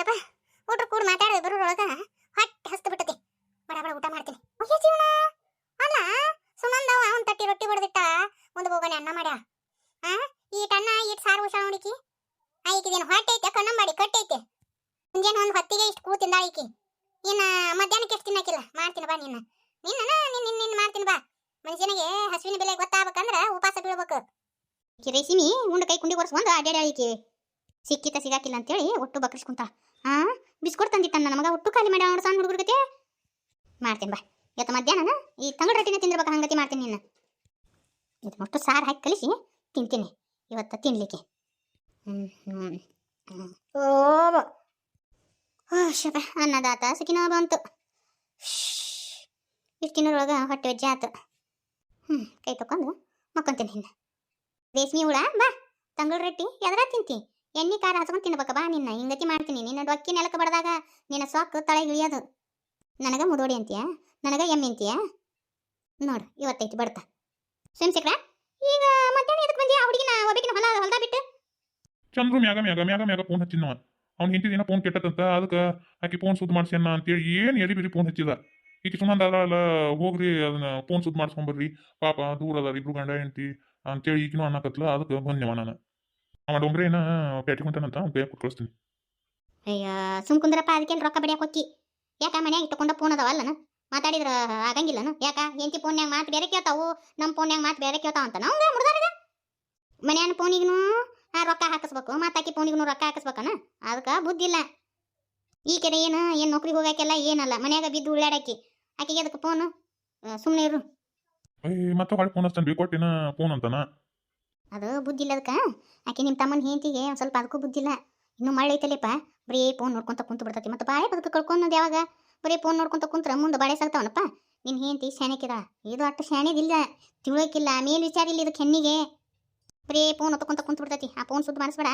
ಶಪ ಊಟ ಕೂಡ ಮಾತಾಡ ಬರೋರೊಳಗ ಹೊಟ್ಟೆ ಹಸ್ತು ಬಿಟ್ಟತಿ ಬಡ ಬಡ ಊಟ ಮಾಡ್ತೀನಿ. ಓಕೆ ಜೀವನ? ಅಲ್ಲ, ಸುಮಂದ ಅವನ್ ತಟ್ಟಿ ರೊಟ್ಟಿ ಬಡ್ದಿಟ್ಟ ಒಂದು ಬೋಗಣೆ ಅನ್ನ ಮಾಡ್ಯ? ಆ? ಈಟ್ ಅನ್ನ, ಈಟ್ ಸಾರು ಉಷಾ ನೋಡಿಕಿ? ಆಯ್ಕಿದೇನು ಹೊಟ್ಟೆ ಐತೆ, ಕಣ್ಣ ಮಾಡಿ ಕಟ್ಟೈತೆ ಮುಂಜಾನೆ ಒಂದು ಹೊತ್ತಿಗೆ ಇಷ್ಟು ಕೂತಿಂದ ಈಕಿ. ಇನ್ನ ಮಧ್ಯಾಹ್ನಕ್ಕೆ ಎಷ್ಟು ತಿನ್ನಕಿಲ್ಲ? ಮಾಡ್ತೀನಿ ಬಾ ನಿನ್ನ ನಿನ್ನ ನಿನ್ನ ನಿನ್ನ ಮಾಡ್ತೀನಿ ಬಾ. ಮನುಷ್ಯನಿಗೆ ಹಸುವಿನ ಬೆಲೆ ಗೊತ್ತಾಗ್ಬೇಕಂದ್ರ ಉಪವಾಸ ಬೀಳ್ಬೇಕು. ರೇಸಿಮಿ ಉಂಡ ಕೈ ಕುಂಡಿ ಒರೆಸ್ಕೊಂಡು ಅಡ್ಡಾಡಿ ಆಯ್ಕೆ ಸಿಕ್ಕಿತ ಸಿಗಾಕಿಲ್ಲ ಅಂತೇಳಿ ಒಟ್ಟು ಬಕ್ರಿಸ್ಕೊಂತ. ಆ ಬಿಸ್ಕೊಟ್ ತಂದಿತ್ತ ನಮಗ, ಒಟ್ಟು ಖಾಲಿ ಮಾಡಿ ಅವ್ರು ಸಣ್ಣ ಹುಡುಗರಿಗೆ ಮಾಡ್ತೀನಿ ಬಾ. ಇವತ್ತು ಮಧ್ಯಾಹ್ನ ಈ ತಂಗಳ ರೊಟ್ಟಿನ ತಿಂದಿರ್ಬೇಕು ಹಂಗತಿ ಮಾಡ್ತೀನಿ ನಿನ್ನ. ಇದನ್ನಷ್ಟು ಸಾರು ಹಾಕಿ ಕಲಿಸಿ ತಿಂತೀನಿ ಇವತ್ತು ತಿನ್ಲಿಕ್ಕೆ. ಓ ಶಬ ಅನ್ನದಾತ ಸಿಕ್ಕಿನ ಬಂತು. ಇಷ್ಟು ತಿನ್ನೋರೊಳಗೆ ಹೊಟ್ಟೆ ವಜ್ಜೆ ಆತು. ಹ್ಞೂ ಕೈ ತಕೊಂಡು ಮಕ್ಕೊಂತೀನಿ ಇನ್ನು ರೇಷ್ಮಿ ಹುಳ, ಬಾ. ತಂಗಳ ರೊಟ್ಟಿ ಯಾವ್ದಾರ ತಿಂತಿ? ಎಣ್ಣೆ ಖಾರ ಹಚ್ಕೊಂಡು ತಿನ್ಬೇಕ ಬಾ ನಿನ್ನ. ಹಿಂಗತಿ ಮಾಡ್ತೀನಿ. ನಿನ್ನ ಡೊಕ್ಕಿ ನೆಲಕ್ಕೆ ಬಡ್ದಾಗ ನಿನ್ನ ಸೊಕ್ಕು ತಳಗೆ ಇಳಿಯೋದು. ನನಗೆ ಮುದೋಡಿ ಅಂತೀಯ? ನನಗೆ ಎಮ್ಮೆ ಅಂತೀಯ? ನೋಡು, ಇವತ್ತೈತಿ ಬಡ್ತ. ಸೋಮಶೇಖರ ಈಗ ಮಧ್ಯಾಹ್ನ ಎದಕ್ಕೆ ಬಂದಿ ಆ ಹುಡುಗಿನ ಒಬ್ಬಕಿನ ಹೊಲ ಹೊಲ್ದ ಬಿಟ್ಟು? ಚಂದ್ರು ಮ್ಯಾಗ ಮ್ಯಾಗ ಮ್ಯಾಗ ಮ್ಯಾಗ ಫೋನ್ ಹಚ್ಚಿದ್ನವ ಅವ್ನ ಹೆಂಡತಿದೇನ ಫೋನ್ ಕೆಟ್ಟತ್ತಂತ, ಅದಕ್ಕೆ ಆಕಿ ಫೋನ್ ಸುದ್ದಿ ಮಾಡ್ಸ್ಯಾನ ಅಂತೇಳಿ ಏನು ಎದಿ ಬಿರಿ ಫೋನ್ ಹಚ್ಚಿದ. ಈಕಿ ಸುಮ್ಮಂದ ಅಲ್ಲ ಹೋಗ್ರಿ, ಅದನ್ನ ಫೋನ್ ಸುದ್ದಿ ಮಾಡ್ಸ್ಕೊಂಬರ್ರಿ ಪಾಪ ದೂರ ಅದಾರ ಇಬ್ರು ಗಂಡ, ಹೆಂಡತಿ ಅಂತೇಳಿ ಈಗಿನೂ ಅನ್ನಕತ್ಲ ಅದಕ್ಕೆ ಬಂದ್ಯವ ನಾನು. ಅವ ಡೊಂಗ್ರೆ ಏನ ಪೇಟಿ ಕುಂತಾನಂತ ಬೇಗ ಕೊಟ್ಟು ಕಳಿಸ್ತೀನಿ ಅಯ್ಯ ಸುಮ್ ಕುಂದ್ರಪ್ಪ ಅದಕ್ಕೇನು ರೊಕ್ಕ ಬಡಿಯಾಕ ಹೋಕ್ಕಿ ಯಾಕ ಮನ್ಯಾಗ ಇಟ್ಟುಕೊಂಡ ಫೋನ್ ಅದಾವಲ್ಲನ ಮಾತಾಡಿದ್ರ ಆಗಂಗಿಲ್ಲನ ಯಾಕ ಹೆಂಡತಿ ಫೋನ್ಯಾಗ ಮಾತು ಬೇರೆ ಕೇಳ್ತಾವು ನಮ್ಮ ಫೋನ್ಯಾಗ ಮಾತು ಬೇರೆ ಕೇಳ್ತಾವ ಅಂತ ನಾವು ಮುಡ್ದಾರದ ಮನ್ಯಾನ ಫೋನಿಗೂ ರೊಕ್ಕ ಹಾಕಿಸ್ಬೇಕು ಮಾತಾಕಿ ಫೋನಿಗೂ ರೊಕ್ಕ ಹಾಕಿಸ್ಬೇಕನ ಅದಕ್ಕೆ ಬುದ್ಧಿ ಇಲ್ಲ ಈ ಕೆರೆ ಏನು ಏನು ನೌಕರಿಗೆ ಹೋಗಾಕೆಲ್ಲ ಏನಲ್ಲ ಮನ್ಯಾಗ ಬಿದ್ದು ಉಳ್ಳಾಡಾಕಿ ಆಕೆಗೆ ಅದಕ್ಕೆ ಫೋನು ಸುಮ್ಮನೆ ಇರು ಮತ್ತೆ ಹೊಳೆ ಫೋನ್ ಹಚ್ತಾನೆ ಕೊಟ್ಟಿನ ಫೋನ್ ಅಂತಾನ ಅದು ಬುದ್ಧಿ ಇಲ್ಲ ಅದಕ್ಕೆ. ಆಕೆ ನಿಮ್ಮ ತಮ್ಮನ ಹೆಂಡತಿಗೆ ಒಂದು ಸ್ವಲ್ಪ ಅದಕ್ಕೂ ಬುದ್ಧಿ ಇಲ್ಲ. ಇನ್ನು ಮಳೆ ಐತಲ್ಲಪ್ಪ ಬರೀ ಫೋನ್ ನೋಡ್ಕೊಂತ ಕುಂತು ಬಿಡ್ತತಿ. ಮತ್ತು ಬಾಳೆ ಬದಕ ಕಳ್ಕೊಳೋದು ಯಾವಾಗ? ಬರೀ ಫೋನ್ ನೋಡ್ಕೊಂತ ಕುಂತ್ರ ಮುಂದೆ ಬಾಳೆ ಸಾಗ್ತಾವನಪ್ಪ ನಿನ್ನ ಹೆಂಡತಿ ಶಾಣೆಕಿದ ಇದು ಅಷ್ಟು ಶಾಣೆದಿಲ್ಲ. ತಿಳೋಕಿಲ್ಲ ಮೇಲ್ ವಿಚಾರ ಇಲ್ಲ ಇದಕ್ಕೆ ಹೆಣ್ಣಿಗೆ. ಬರೀ ಫೋನ್ ಹೊತ್ಕೊಂತ ಕುಂತು ಬಿಡ್ತತಿ. ಆ ಫೋನ್ ಸುದ್ದಿ ಮಾಡಿಸ್ಬೇಡ.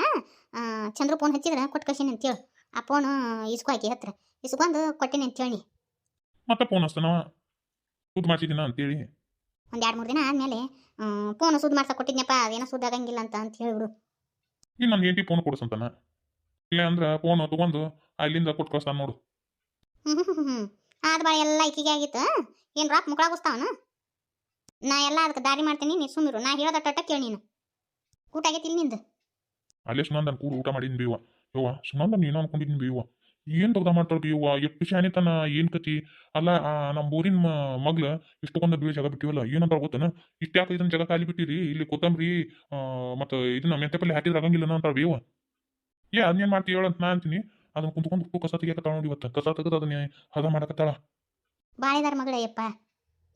ಚಂದ್ರ ಫೋನ್ ಹಚ್ಚಿದ್ರೆ ಕೊಟ್ಟು ಕಳ್ಸೀನಿ ಅಂತೇಳಿ. ಆ ಫೋನ್ ಇಸ್ಕೊ ಆಕಿ ಹತ್ರ. ಇಸ್ಕೊಂಡು ಕೊಟ್ಟೇನಿ ಅಂತೇಳಿ. ಮತ್ತೆ ಫೋನ್ ಹಚ್ತಾನ ಸುದ್ದಿ ಮಾಡ್ಸಿದ್ದೀನ ಅಂತೇಳಿ. ಒಂದು ಎರಡು ಮೂರು ದಿನ ಆದಮೇಲೆ ಫೋನ್ ಸುದ್ ಮಾಡ್ಸಕ್ಕೆ ಕೊಟ್ಟಿದ್ನಪ್ಪ ಅದೇನೋ ಸುದ್ದ ಆಗಂಗಿಲ್ಲ ಅಂತ ಅಂತ ಹೇಳಿಬಿಡು. ಇನ್ನು ನನ್ನ ಹೆಂಡತಿ ಫೋನ್ ಕೊಡಿಸಂತಾನ ಇಲ್ಲ ಅಂದ್ರೆ ಫೋನ್ ತಗೊಂಡು ಅಲ್ಲಿಂದ ಕೊಟ್ಟು ಕಳಿಸ್ತಾನ ನೋಡು. ಹ್ಞೂ ಆದ ಬಾಳ ಎಲ್ಲ ಇಕ್ಕಿಗೆ ಆಗಿತ್ತು. ಏನು ರಾಕ್ ಮುಕ್ಕಳಾಗಿಸ್ತಾವನ ನಾ ಎಲ್ಲ ಅದಕ್ಕೆ ದಾರಿ ಮಾಡ್ತೀನಿ ನೀ ಸುಮ್ಮಿರು ನಾ ಹೇಳೋದ ಟಟ್ಟ ಕೇಳಿ ನೀನು. ಊಟ ಆಗೈತಿ ಇಲ್ಲಿ ನಿಂದು? ಅಲ್ಲೇ ಸುನಂದನ್ ಕೂಡ ಊಟ ಮಾಡಿದ್ನಿ ಬೀವ ಯವ್ವ ಸುನಂದನ್ ಏನೋ ಅನ್ಕೊಂಡಿದ್ನಿ ಬೀವ ಏನ್ ತಗ್ದ ಮಾಡ್ತಾಳ ಬೀವ ಎಷ್ಟು ಶಾನಿತನ, ಏನ್ ಕತಿ? ಅಲ್ಲ ನಮ್ಮ ಊರಿನ ಮ- ಮಗ್ಳ ಇಷ್ಟೊಂದು ಬೀಳ ಜಾಗ ಬಿಟ್ಟಿವಲ್ಲ ಏನಂತ ಗೊತ್ತನ? ಇಷ್ಟ್ಯಾಕ ಇದನ್ನ ಜಾಗ ಖಾಲಿ ಬಿಟ್ಟಿರಿ, ಇಲ್ಲಿ ಕೊತ್ತಂಬರಿ ಮತ್ತ ಇದನ್ನ ಮೆಂತೆ ಪಲ್ಲೆ ಹಾಕಿದ್ರೆ ಆಗಂಗಿಲ್ಲ ಅಂತ ಬೀವ ಏ ಅದನ್ನೇನ್ ಮಾಡ್ತಿ ಹೇಳಂತ ನಾ ಅಂತೀನಿ. ಅದನ್ನ ಕುಂತ್ಕೊಂಡು ಉಪ್ಪು ಕಸ ತೆಗಿಯಕತ್ತಾಳ ನೋಡಿ ಇವತ್ತು. ಕಸ ತೆಗೆದು ಅದನ್ನ ಹದ ಮಾಡಕತ್ತಾಳ. ಬಾಳೆದಾರ ಮಗಳಯ್ಯಪ್ಪ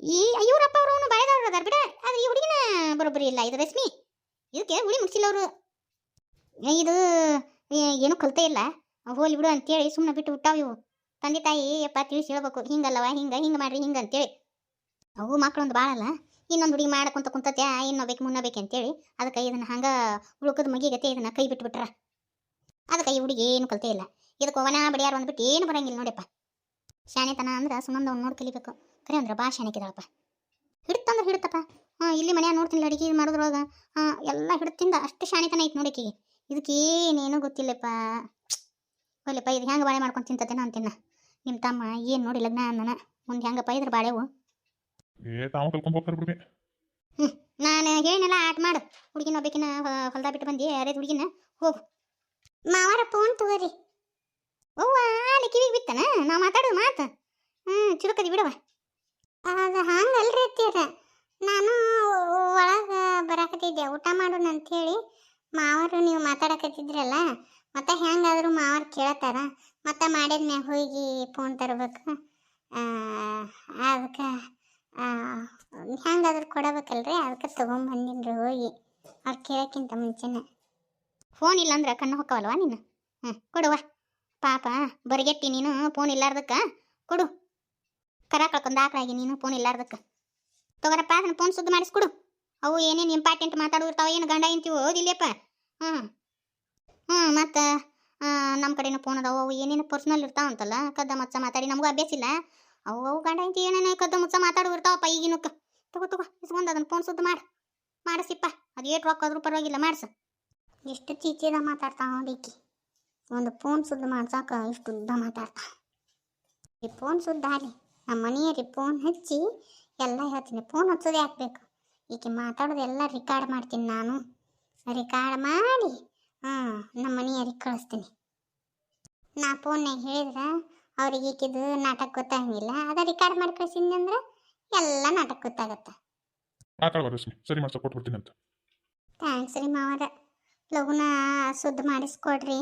ಈ, ಇವ್ರಪ್ಪ ಅವರು ಬಾಳೆದಾರ ಅದಾರ ಬಿಡ. ಅದು ಈ ಹುಡುಗಿನ ಬರೋಬ್ಬರಿ ಇಲ್ಲ, ಇದು ರಶ್ಮಿ ಇದಕ್ಕೆ ಹುಳಿ ಮುಗಿಸಿಲ್ಲ ಅವರು. ಇದು ಏನೂ ಕಲ್ತೇ ಇಲ್ಲ. ಹೋಲಿ ಬಿಡು ಅಂತೇಳಿ ಸುಮ್ಮನೆ ಬಿಟ್ಟು ಬಿಟ್ಟಾವ ಇವು. ತಂದೆ ತಾಯಿ ಯಪ್ಪ ತಿಳಿಸಿ ಹೇಳ್ಬೇಕು. ಹಿಂಗಲ್ಲವ, ಹಿಂಗೆ ಹಿಂಗೆ ಮಾಡ್ರಿ, ಹಿಂಗೆ ಅಂತೇಳಿ. ಅವು ಮಕ್ಕಳೊಂದು ಭಾಳಲ್ಲ ಇನ್ನೊಂದು ಹುಡುಗಿ ಮಾಡಕೊಂತ ಕುಂತತ್ಯಾ ಇನ್ನೊಬೇಕು ಮುನ್ನಬೇಕು ಅಂತೇಳಿ. ಅದಕ್ಕೆ ಇದನ್ನು ಹಂಗೆ ಉಳ್ಕದ ಮಗಿಗತೆ ಇದನ್ನು ಕೈ ಬಿಟ್ಟು ಬಿಟ್ರ ಅದಕ್ಕೆ ಈ ಹುಡುಗಿ ಏನು ಕಲ್ತೇ ಇಲ್ಲ. ಇದಕ್ಕೆ ಒವನ ಬಡಿಯಾರ ಅಂದ್ಬಿಟ್ಟು ಏನು ಬರಂಗಿಲ್ಲ ನೋಡಪ್ಪ. ಶಾಣೆತನ ಅಂದ್ರೆ ಸುಮ್ಮನೆ ಅವ್ನು ನೋಡಿ ಕಲಿಬೇಕು. ಕರೆ ಅಂದ್ರೆ ಬಾ ಶಾಣೆಕಿದಾಳಪ್ಪ ಹಿಡ್ತಂದ್ರೆ ಹಿಡ್ತಪ್ಪ. ಹಾಂ, ಇಲ್ಲಿ ಮನ್ಯಾಗ ನೋಡ್ತೀನಿ ಅಡಿಗೆ ಮಾಡೋದ್ರೊಳಗೆ. ಹಾಂ, ಎಲ್ಲ ಹಿಡ್ತಿಂದ ಅಷ್ಟು ಶಾಣೆತನ ಐತೆ ನೋಡಕ್ಕೆ ಇದಕ್ಕೇನೇನು ಗೊತ್ತಿಲ್ಲಪ್ಪ. ಒಲ್ಲಪ್ಪ ಇದು ಹೆಂಗೆ ಬಾಳೆ ಮಾಡ್ಕೊಂಡು ತಿಂತತೇನೋ ಅಂತೀನ ನಿಮ್ಮ ತಮ್ಮ ಏನು ನೋಡಿ ಲಗ್ನ ನನ್ನ ಮುಂದೆ ಹೆಂಗಪ್ಪ ಇದ್ರ ಬಾಳೆವು ಏ ತಾವ ಕಲ್ಕೊಂಡ್ ಹೋಗ್ತಾರ ಬಿಡ್ಬಿ ನಾನು ಹೇಳಿನೆಲ್ಲ ಆಟ ಮಾಡು. ಹುಡುಗಿನ ಒಬ್ಬಕಿನ ಹೊಲ್ದ ಬಿಟ್ಟು ಬಂದಿ ಯಾರೇ ಹುಡುಗಿನ? ಹೋಗು. ಮಾವಾರ ಫೋನ್ ತಗೋರಿ. ಅವ್ವ ಅಲ್ಲಿ ಕಿವಿಗೆ ಬಿತ್ತನ? ನಾ ಮಾತಾಡೋದು ಮಾತು. ಹ್ಞೂ ಚುರುಕದಿ ಬಿಡವ ಅದು ಹಂಗಲ್ರಿ ಅತ್ತೀರ ನಾನು ಒಳಗೆ ಬರಾಕತ್ತಿದ್ದೆ. ಊಟ ಮಾಡೋಣ ಅಂಥೇಳಿ ಮಾವರು ನೀವು ಮಾತಾಡಕತ್ತಿದ್ರಲ್ಲ, ಮತ್ತೆ ಹೆಂಗಾದರೂ ಮಾವರು ಕೇಳತ್ತಾರ? ಮತ್ತೆ ಮಾಡಿದ್ಮ್ಯಾಗ ಹೋಗಿ ಫೋನ್ ತರಬೇಕು? ಅದಕ್ಕೆ ಹೆಂಗಾದ್ರೂ ಕೊಡಬೇಕಲ್ರಿ, ಅದಕ್ಕೆ ರೀ ಹೋಗಿ ಅವ್ರು ಕೇಳೋಕ್ಕಿಂತ ಮುಂಚೆನೆ. ಫೋನ್ ಇಲ್ಲ ಅಂದ್ರೆ ಕಣ್ಣು ಹೊಕ್ಕವಲ್ವಾ ನೀನು ಹ್ಞೂ ಕೊಡುವ ಪಾಪ, ಬರಿಗೆಟ್ಟಿ ನೀನು ಫೋನ್ ಇಲ್ಲಾರ್ದಕ್ಕ? ಕೊಡು. ಕರ ಕಳ್ಕೊಂಡು ನೀನು ಫೋನ್ ಇಲ್ಲಾರ್ದಕ್ಕ? ತಗೋರಪ್ಪ, ಅದನ್ನ ಫೋನ್ ಸುದ್ದಿ ಮಾಡಿಸ್ಕೊಡು. ಅವು ಏನೇನು ಇಂಪಾರ್ಟೆಂಟ್ ಮಾತಾಡೋ ಏನು ಗಂಡ ಇಂತಿವು ಓದಿಲ್ಲಪ್ಪ ಹ್ಞೂ ಹ್ಞೂ ಮತ್ತು ನಮ್ಮ ಕಡೆನೂ ಫೋನ್ ಅದಾವ, ಅವು ಏನೇನು ಪರ್ಸ್ನಲ್ ಇರ್ತಾವಂತಲ್ಲ ಕದ್ದ ಮಚ್ಚ ಮಾತಾಡಿ, ನಮಗೂ ಅಭ್ಯಾಸ ಇಲ್ಲ. ಅವು ಅವು ಗಂಡ ಇಂತಿ ಏನೇನು ಕದ್ದ ಮುಚ್ಚ ಮಾತಾಡೋ ಇರ್ತಾವಪ್ಪ ತಗೋ ತಗೋ ಇಸ್ಕೊಂಡು ಅದನ್ನು ಫೋನ್ ಸುದ್ದು ಮಾಡಿ. ಮಾಡಿಸಿಪ್ಪ. ಅದು ಏಟ್ ರೊಕ್ಕ ಆದರೂ ಪರವಾಗಿಲ್ಲ, ಮಾಡಿಸು. ಎಷ್ಟು ಚೀಚಿದ ಮಾತಾಡ್ತಾವ ನೋಡಿಕ್ಕಿ ಒಂದು ಫೋನ್ ಸುದ್ದು ಮಾಡ್ಸಾಕ ಇಷ್ಟು ಉದ್ದ ಮಾತಾಡ್ತಾ ಈ ಫೋನ್ ಸುದ್ದ ಆಗಲಿ ನಮ್ಮ ಮನೆಯವ್ರಿಗೆ ಫೋನ್ ಹಚ್ಚಿ, ಎಲ್ಲ ಹೇಳ್ತೀನಿ ಫೋನ್ ಹಚ್ಚೋದೇ ಹಾಕ್ಬೇಕು ಈಕೆ ಮಾತಾಡೋದೆಲ್ಲ ರೆಕಾರ್ಡ್ ಮಾಡ್ತೀನಿ ನಾನು. ರೆಕಾರ್ಡ್ ಮಾಡಿ ಹಾಂ ನಮ್ಮ ಮನೆಯವ್ರಿಗೆ ಕಳಿಸ್ತೀನಿ. ನಾ ಫೋನ್ನಾಗ ಹೇಳಿದ್ರೆ ಅವ್ರಿಗೆ ಈಕಿದು ನಾಟಕ ಗೊತ್ತಾಗಂಗಿಲ್ಲ ಅದ ರೆಕಾರ್ಡ್ ಮಾಡಿ ಕಳಿಸಿದ್ನಿ ಅಂದ್ರೆ ಎಲ್ಲ ನಾಟಕ ಗೊತ್ತಾಗತ್ತೆ. ಸರಿ ರಶ್ಮಿ ಸರಿ ಕೊಡ್ತೀನಿ ಅಂತ. ಥ್ಯಾಂಕ್ಸ್ ರೀ ಮಾವರ. ಲಗುನ ಶುದ್ಧ ಮಾಡಿಸ್ಕೊಡ್ರಿ.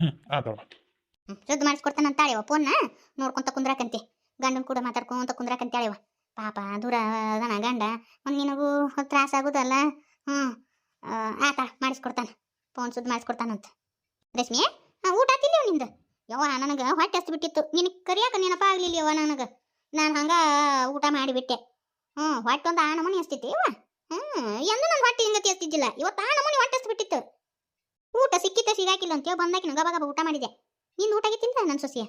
ಹ್ಞೂ ಮಾಡಿಸ್ಕೊಡ್ತಾನಂತ ಮಾಡಿಸ್ಕೊಡ್ತಾನಂತಾಳೆವ ಫೋನ್ನ ನೋಡ್ಕೊಂತ ಕುಂದ್ರಾಕಂತಿ. ಗಂಡನ ಕೂಡ ಮಾತಾಡ್ಕೊಂತ ಕುಂದ್ರಾಕಂತಾಳೆವ. ಪಾಪ ದೂರ ಅದನ ಗಂಡ ಒಂದು ನಿನಗೂ ತ್ರಾಸ ಆಗೋದಲ್ಲ? ಹ್ಞೂ ಆತ ಮಾಡಿಸ್ಕೊಡ್ತಾನೆ ಫೋನ್ ಸುದ್ದು ಮಾಡಿಸ್ಕೊಡ್ತಾನಂತ. ರಶ್ಮಿ ಹಾಂ ಊಟ ತಿಂದೇವು ನಿಂದು? ಯವ್ವ, ನನಗೆ ಹೊಟ್ಟೆ ಹಸ್ತು ಬಿಟ್ಟಿತ್ತು. ನಿನಗೆ ಕರಿಯಾಕ ನೆನಪ ಆಗ್ಲಿಲ್ಲ ಯವ್ವ ನನಗೆ? ನಾನು ಹಂಗೆ ಊಟ ಮಾಡಿಬಿಟ್ಟೆ. ಹ್ಞೂ ಹೊಟ್ಟೆ ಒಂದು ಆ ನಮೂನಿ ಹಸ್ತಿತ್ತು ಯವ್ವ? ಹ್ಞೂ ಎಂದು ನನ್ನ ಹೊಟ್ಟೆ ಹಿಂಗೆ ಹಸ್ತಿದ್ದಿಲ್ಲ ಇವತ್ತು ಆ ನಮೂನಿ ಹೊಟ್ಟೆ ಹಸ್ತು ಬಿಟ್ಟಿತ್ತು. ಊಟ ಸಿಕ್ಕಿತ್ತ ಸಿಗಾಕಿಲ್ಲ ಅಂತೇಳಿ ಬಂದಾಕಿನ ಗಬ ಗಬ ಊಟ ಮಾಡಿದೆ. ನಿಂದು ಊಟ ಆಗಿತ್ತಿಲ್ಲ ನನ್ನ ಸೊಸೆಯ?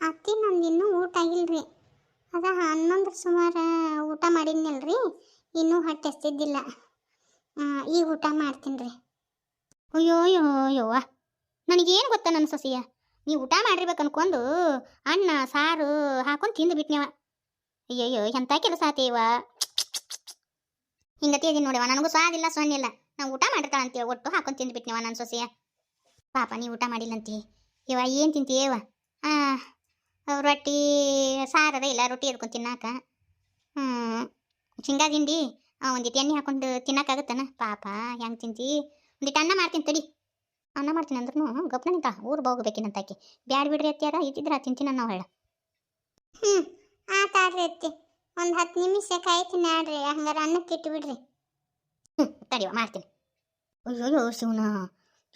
ಅತ್ತಿ ನಂದು ಇನ್ನೂ ಊಟ ಆಗಿಲ್ರಿ ಅದ ಹನ್ನೊಂದರ ಸುಮಾರು ಊಟ ಮಾಡಿದ್ನಲ್ರಿ. ಇನ್ನೂ ಹೊಟ್ಟೆ ಹಸ್ತಿದ್ದಿಲ್ಲ ಈಗ ಊಟ ಮಾಡ್ತೀನಿ ರೀ ಅಯ್ಯೋ ಅಯ್ಯೋ, ಅಯ್ಯೋವ್ವ. ನನಗೇನು ಗೊತ್ತಾ ನನ್ನ ಸೊಸೆಯ? ನೀವು ಊಟ ಮಾಡಿರ್ಬೇಕು ಅನ್ಕೊಂಡು ಅನ್ನ, ಸಾರು ಹಾಕೊಂಡು ತಿಂದು ಬಿಟ್ನೇವ. ಅಯ್ಯಯ್ಯೋ ಎಂಥ ಕೆಲಸ ಆತೇವ ಹಿಂಗತಿ ಇದೀನಿ ನೋಡಿವ ನನಗೂ ಸ್ವಾದಿಲ್ಲ ಸೊನ್ನಿಲ್ಲ ನಾವು ಊಟ ಮಾಡಿರ್ತಾಳಂತೀವ ಒಟ್ಟು ಹಾಕೊಂಡು ತಿಂದು ಬಿಟ್ನೇವ ನನ್ನ ಸೊಸೆಯ. ಪಾಪ, ನೀ ಊಟ ಮಾಡಿಲ್ಲಂತಿ. ಇವ ಏನು ತಿಂತೀಯವ ಹಾಂ ರೊಟ್ಟಿ ಸಾರದ ಇಲ್ಲ ರೊಟ್ಟಿ ಎದ್ಕೊಂಡು ತಿನ್ನಾಕ. ಹ್ಞೂ ಶೇಂಗಾ ತಿಂಡಿ ಒಂದಿಟ್ಟು ಎಣ್ಣೆ ಹಾಕೊಂಡು ತಿನ್ನಕ್ಕಾಗತ್ತನ ಪಾಪ ಹೆಂಗೆ ತಿಂತಿ? ಒಂದಿಟ್ಟು ಅನ್ನ ಮಾಡ್ತೀನಿ ತಡಿ. ಅನ್ನ ಮಾಡ್ತೀನಿ ಅಂದ್ರೂ ಗಪ್ನ ನಿಂತ ಊರು ಹೋಗ್ಬೇಕಿನಂತ ಆಕಿ ಬ್ಯಾಡ ಬಿಡ್ರಿ ಅತ್ತಿಯಾರ ಇದ್ದಿದ್ರೆ ತಿಂತೀನಿ ಅನ್ನ ಹೇಳ. ಹ್ಞೂ ಆತಾಡ್ರಿ ಅತ್ತಿ. ಒಂದು ಹತ್ತು ನಿಮಿಷ ಕಾಯ್ತೀನಿ ಆಡ್ರಿ ಹಂಗಾರೆ ಅನ್ನಕ್ಕೆ ಇಟ್ಟು ಬಿಡ್ರಿ. ಹ್ಞೂ ತಡಿವ ಮಾಡ್ತೀನಿ. ಅಯ್ಯೋ ಶಿವನ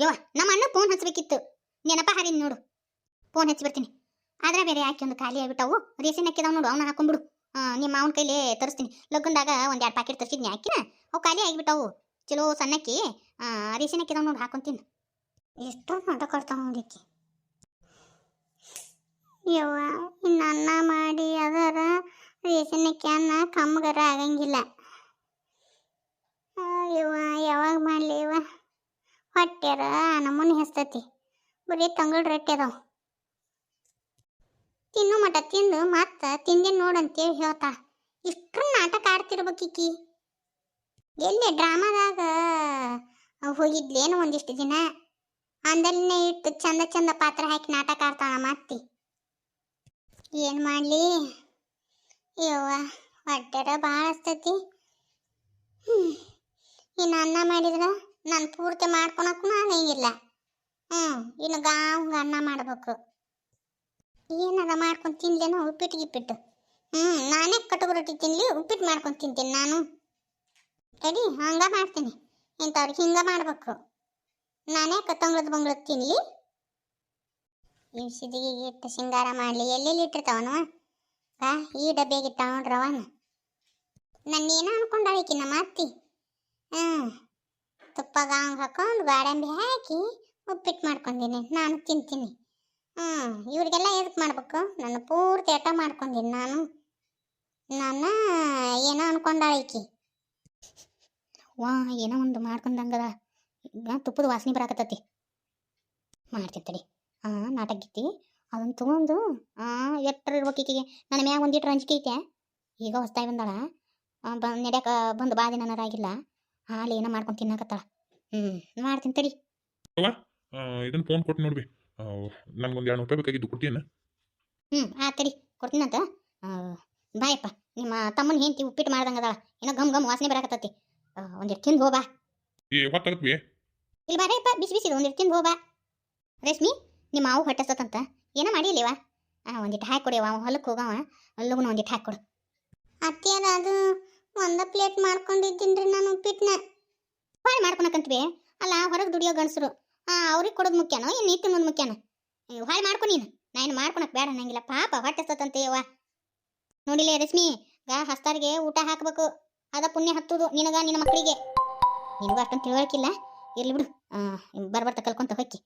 ಯವ್ವ ನಮ್ಮ ಅಣ್ಣ ಫೋನ್ ಹಚ್ಬೇಕಿತ್ತು. ನೆನಪ ಹಾರಿನ ನೋಡು. ಫೋನ್ ಹಚ್ಚಿ ಬರ್ತೀನಿ. ಆದ್ರೆ ಬೇರೆ ಯಾಕೆ ಒಂದು ಖಾಲಿ ಆಗ್ಬಿಟ್ಟವು? ರೇಸಿನ ಹಾಕಿದಾವ್ ನೋಡು ಅವನ್ನ ಹಾಕೊಂಡ್ಬಿಡು. ನಿಮ್ಮ ಮಾವನ ಕೈಲೇ ತರಿಸ್ತೀನಿ. ಲಗ್ಗಂದಾಗ ಒಂದು ಎರಡು ಪ್ಯಾಕೆಟ್ ತರಿಸಿದ್ನಿ ಹಾಕಿನ ಅವು ಖಾಲಿ ಆಗಿಬಿಟ್ಟವು. ಚಲೋ ಸಣ್ಣಕ್ಕಿ. ರೇಸಿನ ಹಾಕಿದಾವ್ ನೋಡು, ಹಾಕೊಂತೀನಿ. ಎಷ್ಟು ಮಾತಾಡ್ತಾವ ನೋಡಿಕ್ಕಿ ಯವ್ವ, ಇನ್ನು ಅನ್ನ ಮಾಡಿ ಅದರ ರೇಸಿನಕ್ಕೆ ಅನ್ನ ಕಮ್ಮಗರ ಆಗಂಗಿಲ್ಲ. ಯವ್ವ, ಯಾವಾಗ ಮಾಡಲಿ ಇವ ಹೊಟ್ಟೆರ ನಮೂನಿ ಹೆಸ್ತತಿ. ಬರೀ ತಂಗಳು ರೊಟ್ಟಿ ಅದಾವ. ತಿನ್ನು ಮಟ ತಿಂದು ಮತ್ತ ತಿಂದೆ ನೋಡಂತೇಳಿ ಹೇಳ್ತಾ. ಇಷ್ಟ್ರ ನಾಟಕ ಆಡ್ತಿರ್ಬೇಕಿಕ್ಕಿ ಎಲ್ಲಿ ಡ್ರಾಮಾದಾಗ ಹೋಗಿದ್ಲೇನು ಒಂದಿಷ್ಟು ದಿನ. ಅಂದಲ್ಲೇ ಇಟ್ಟು ಚಂದ ಚಂದ ಪಾತ್ರ ಹಾಕಿ ನಾಟಕ ಆಡ್ತಾಳ ಮತ್ತಿ. ಏನು ಮಾಡಲಿ? ಯವ್ವ ಹೊಟ್ಟೆರ ಭಾಳ ಅಸ್ತತಿ. ಇನ್ನು ಅನ್ನ ಮಾಡಿದ್ರೆ ನಾನು ಪೂರ್ತಿ ಮಾಡ್ಕೊಳಕ್ಕೂ ಆಗಂಗಿಲ್ಲ. ಹ್ಞೂ ಇನ್ನು ಗಾಂಗ್ ಅನ್ನ ಮಾಡ್ಬೇಕು. ಏನದ ಮಾಡ್ಕೊಂಡು ತಿನ್ಲೇನೋ ಉಪ್ಪಿಟ್ಟು ಗಿಪ್ಪಿಟ್ಟು. ಹ್ಞೂ ನಾನೇ ಕಟುಕು ರೊಟ್ಟಿ ತಿನ್ಲಿ, ಉಪ್ಪಿಟ್ಟು ಮಾಡ್ಕೊಂಡು ತಿಂತೀನಿ ನಾನು. ರೆಡಿ ಹಂಗೆ ಮಾಡ್ತೀನಿ. ಇಂಥವ್ರಿಗೆ ಹಿಂಗೆ ಮಾಡ್ಬೇಕು. ನಾನೇ ಕತ್ತಂಗ್ಳದ ಬಂಗ್ಳದ ತಿನ್ಲಿ. ಇವ್ಸಿದಿಗೆ ಇಟ್ಟು ಶೃಂಗಾರ ಮಾಡಲಿ, ಎಲ್ಲೆಲ್ಲಿ ಇಟ್ಟಿರ್ತಾವನವ? ಬಾ, ಈ ಡಬ್ಬಿಯಾಗ ಇಟ್ಟ ನೋಡ್ರವನ ನನ್ನೇನೋ ಅನ್ಕೊಂಡಾಳಿಕಿ ನಮ್ಮ ಅತ್ತಿ ಹಾಂ ತುಪ್ಪ ಗಾಂಗ್ ಹಾಕೊಂಡು ಗಾಡಂಬಿ ಹಾಕಿ ಉಪ್ಪಿಟ್ಟು ಮಾಡ್ಕೊಂಡಿನಿ, ನಾನು ತಿಂತೀನಿ. ಹ್ಞೂ ಇವ್ರಿಗೆಲ್ಲ ಎದಕ್ಕೆ ಮಾಡ್ಬೇಕು? ನನ್ನ ಪೂರ್ತಿ ಹಠ ಮಾಡ್ಕೊಂಡಿನಿ ನಾನು. ನನ್ನ ಏನೋ ಅನ್ಕೊಂಡಾಳಿಕಿ ವಾ ಏನೋ ಒಂದು ಮಾಡ್ಕೊಂಡಂಗದ. ಈಗ ತುಪ್ಪದ ವಾಸನೆ ಬರಾಕತ್ತತಿ. ಮಾಡ್ತೀನಿ ತಡಿ. ಹಾಂ ನಾಟಕ ಗೀತಿ. ಅದನ್ನು ತೊಗೊಂಡು ಹಾಂ ಎಟ್ರ ಇರ್ಬೇಕು ಈಕಿಗೆ. ನನ್ನ ಮ್ಯಾಗ ಒಂದಿಟ್ರು ಅಂಜಿಕೆ ಐತೆ. ಈಗ ಹೊಸ್ತಾಗಿ ಬಂದಾಳ. ಬಂದು ನಡ್ಯಾಕ ಬಂದು ಬಾದಿ ದಿನ ಆಗಿಲ್ಲ ಹಾಲು ಏನೋ ಮಾಡ್ಕೊಂಡು ತಿನ್ನಕತ್ತಾಳ. ಹ್ಞೂ ಮಾಡ್ತೀನಿ ತಡಿ. ಇದನ್ನ ಫೋನ್ ಕೊಟ್ಟು ನೋಡ್ಬಿ. ನನ್ಗೊಂದು ಎರಡು ರೂಪಾಯಿ ಬೇಕಾಗಿದ್ದು ಕೊಡ್ತೀಯನ? ಹ್ಞೂ ಆ ತಡಿ ಕೊಡ್ತೀನಂತ ಆ, ಬಾಯಪ್ಪ ನಿಮ್ಮ ತಮ್ಮನ ಹೆಂಡತಿ ಉಪ್ಪಿಟ್ಟು ಮಾಡ್ದಂಗದಾಳ ಏನೋ ಗಮ್ ಗಮ್ ವಾಸನೆ ಬರಾಕತ್ತತಿ. ಒಂದಿಟ್ಟು ತಿಂದು ಹೋಬಾ ಏ ಹೊತ್ತಾಗತ್ವಿ? ಇಲ್ಲಿ ಬಾರಪ್ಪ ಬಿಸಿ ಬಿಸಿ ಒಂದಿಟ್ಟು ತಿಂದು ಹೋಬಾ ರಶ್ಮಿ ನಿಮ್ಮ ಮಾವು ಹೊಟ್ಟೆಸ್ತಂತ ಏನೋ ಮಾಡಿಲ್ಲಿವ ಆ ಒಂದಿಟ್ಟು ಹಾಕಿ ಕೊಡಿ ಅವ ಹೊಲಕ್ಕೆ ಹೋಗವ. ಅಲ್ಲಗೂ ಒಂದಿಟ್ಟು ಹಾಕಿ ಕೊಡು. ಅತ್ತೆಯರ ಅದು ಒಂದ ಪ್ಲೇಟ್ ಮಾಡ್ಕೊಂಡಿದ್ದೀನಿ ರೀ ನಾನು ಉಪ್ಪಿಟ್ಟನ್ನ ಭಾಳ ಮಾಡ್ಕೊಳಕಂತೀವಿ ಅಲ್ಲ ಹೊರಗೆ ದುಡಿಯೋ ಗಂಡಸರು. ಅವ್ರಿಗೆ ಕೊಡೋದು ಮುಖ್ಯನೋ? ಇನ್ನು ನೀ ತಿನ್ನೋದು ಮುಖ್ಯನೋ? ಹಾಳು ಮಾಡ್ಕೊ ನೀನು. ನಾನು ಮಾಡ್ಕೊಳಕ್ ಬೇಡ ನಂಗಿಲ್ಲ. ಪಾಪ ಹೊಟ್ಟೆ ಸತ್ತಂತೆಯವ್ವ ನೋಡಿಲ್ಲ ರಶ್ಮಿ, ಗಾ, ಹಸ್ತಾರಿಗೆ ಊಟ ಹಾಕಬೇಕು. ಅದ ಪುಣ್ಯ ಹತ್ತುದು ನಿನಗ, ನಿನ್ನ ಮಕ್ಕಳಿಗೆ ನಿನಗೂ ಅಷ್ಟೊಂದು ತಿಳುವಳಿಕಿಲ್ಲ ಇರ್ಲಿ ಬಿಡು. ಬರ್ಬರ್ತ ಕಲ್ಕೊಂತ ಹೊಕ್ಕಿ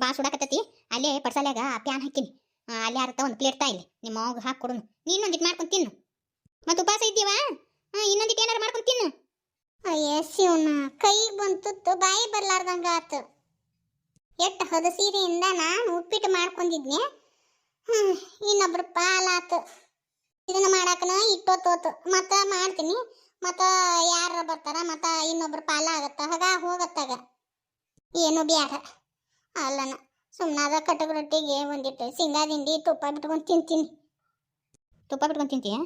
ಬಾ, ಸುಡಾಕತ್ತತಿ. ಅಲ್ಲೇ ಪಡ್ಸಾಲ್ಯಾಗ ಪ್ಯಾನ್ ಹಾಕಿನಿ. ಅಲ್ಲಿ ಅರ್ಥ ಒಂದು ಪ್ಲೇಟ್ ತಾ ಇಲ್ಲಿ ನಿಮ್ಮ ಮಾವಗೆ ಹಾಕಿ ಕೊಡೋನು. ಮಾಡ್ಕೊಂಡು ತಿನ್ನು. ಮತ್ತು ಉಪವಾಸ ಇದ್ದೀವ ಹಾಂ ಇನ್ನೊಂದಿಟ್ಟು ಏನಾರು ಮಾಡ್ಕೊಂಡು ತಿನ್ನು. ಅಯ್ಯ, ಶಿವನ ಕೈಗೆ ಬಂತು ಬಾಯಿ ಬರ್ಲಾರ್ದಂಗ ಆತು ಎಷ್ಟು ಹದ ಸೀರೆಯಿಂದ ನಾನು ಉಪ್ಪಿಟ್ಟು ಮಾಡ್ಕೊಂಡಿದ್ನೆ. ಇನ್ನೊಬ್ರ ಪಾಲಾತು. ಇದನ್ನ ಮಾಡಾಕನ ಇಟ್ಟೋತೋತು. ಮತ್ತ ಮಾಡ್ತೀನಿ. ಮತ್ತ ಯಾರ ಬರ್ತಾರ, ಮತ್ತ ಇನ್ನೊಬ್ರ ಪಾಲ ಆಗತ್ತ ಹಾಗ ಹೋಗತ್ತಾಗ ಏನು ಬ್ಯಾಡ. ಅಲ್ಲನ ಸುಮ್ಮನಾದ ಕಟಕ್ ರೊಟ್ಟಿಗೆ ಒಂದಿಟ್ಟು ಶೇಂಗಾ ತಿಂಡಿ ತುಪ್ಪ ಬಿಟ್ಕೊಂಡು ತಿಂತೀನಿ. ತುಪ್ಪ ಬಿಟ್ಕೊಂಡು ತಿಂತೀಯ?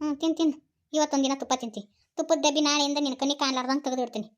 ಹ್ಞೂ ತಿಂತೀನಿ. ತಿನ್ ಇವತ್ತೊಂದಿನ ತುಪ್ಪ ತಿಂತಿ ತುಪ್ಪದ ಡಬ್ಬಿ ನಾಳೆಯಿಂದ ನಿನ್ನ ಕಣ್ಣಿ ಕಾಣ್ಲಾರ್ದಂಗೆ ತೆಗೆದಿಡ್ತೀನಿ.